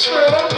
Thank you.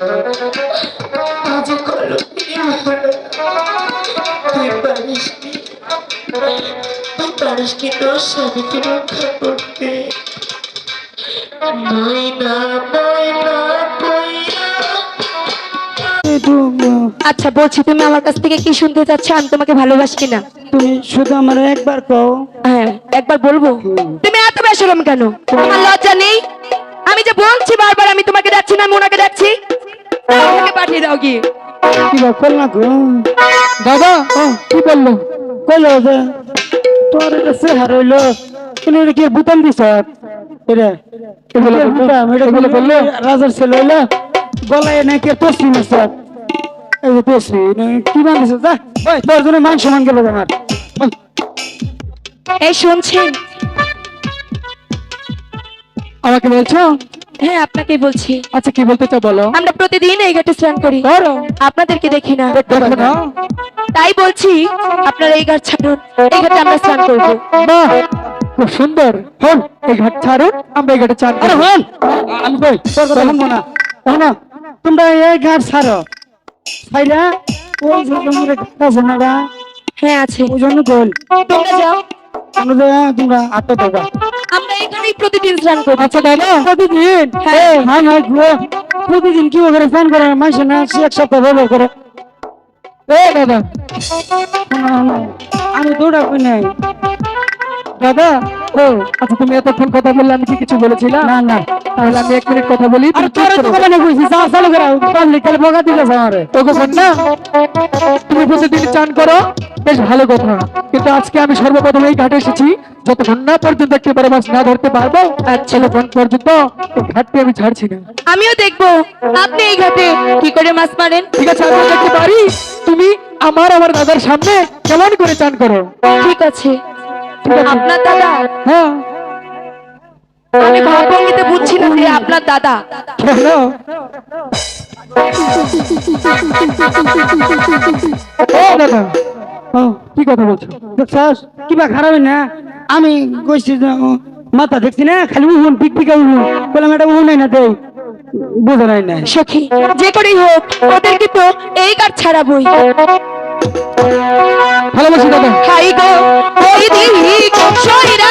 আজ করো তুই পারিস নি? তুই পারিস কি তোর স্বামীকে রক্ষা করতে? ময়না ময়না আচ্ছা বলছি তুমি আমার কাছ থেকে কি শুনতে চাচ্ছ? আমি তোমাকে ভালোবাসি কিনা? তুমি শুধু আমার একবার কও। হ্যাঁ একবার বলব? তুমি এত বেসরম কেন? তোমার লজ্জা নেই? আমি যে বলছি বারবার আমি তোমাকে ডাকছি না আমি ওনাকে ডাকছি আমাকে পাঠিয়ে দাও গিয়ে কি বল না গো দাদা ও কি বলল? কইলো যে তোর এটা চেহারা হইল। কিন্তু এটা কি বুতাম দিছ? এটা এগুলো বুতাম এটা বলে বলল? রাজার ছেলে হইল? গলায় এনে কে তসরি মারছ এই যে তসরি কি বানিয়েছ যা ওই তোর জন্য মান সমান গেল আমার এই শুনছেন আমাকে বলছো? হ্যাঁ আপনাকেই বলছি। আচ্ছা কি বলতে চাও বলো? আমরা প্রতিদিন এই ঘাটে স্নান করি। করো। আপনাদেরকে দেখি না। তাই বলছি আপনারা এই ঘাট ছাড়ুন। এই ঘাটে আমরা স্নান করব। বাহ খুব সুন্দর। হন এই ঘাট ছাড়ো আমরা এই ঘাটে চান আরে হন আমি কই কথা না। তোমরা এই ঘাট ছাড়ো। ছাইরা ওই যে তোমরা ঘাট আছে না হ্যাঁ আছে। ওই জন্য কল তোমরা যাও। তোমরা আটটা দেবা আমরা এখানেই প্রতিদিন স্নান করি। আচ্ছা দাদা প্রতিদিন। হ্যাঁ। হ্যাঁ হ্যাঁ প্রতিদিন কি করে ফোন করে? মানুষের না এক সপ্তাহ ব্যবহার করে। এ দাদা। না, না, আমি দৌড়া কই নাই। দাদা ও আচ্ছা তুমি এতক্ষণ কথা বললে আমি কি কিছু বলেছিলাম? না না। তাহলে আমি এক মিনিট কথা বলি আর তোরে তো কথা কইছি যা চালু করা পাবলিক কালে বকা দিতেছ আমারে তোকে ফোন না? তুমি প্রতিদিন চান করো বেশ ভালো কথা। কিন্তু আজকে আমি সর্বপ্রথম এই ঘাটে এসেছি যতক্ষণ না পর্যন্ত একেবারে মাছ না ধরতে পারব আচ্ছা। তখন পর্যন্ত ঘাটটি আমি ছাড়ছি না। আমিও দেখব। আপনি এই ঘাটে কি করে মাছ মারেন? ঠিক আছে আমি দেখতে পারি। তুমি আমার আমার দাদার সামনে কেমন করে চান করো। ঠিক আছে। আপনার দাদা হ্যাঁ। আমি ভাবভঙ্গিতে বুঝছি না যে আপনার দাদা। দাদা। কি কথা বলছো? দেখছাস কিবা খারাপ না? আমি কইছি মাথা দেখছি না খালি উহুন পিক পিকা উহুন। বললাম এটা উহুন নাই না দেই বোঝা নাই। না সখী যে করেই হোক ওদেরকে তো এই কাঠ ছাড়াবই ভালোবাসি দাদা। হাই গো। দিক সইরা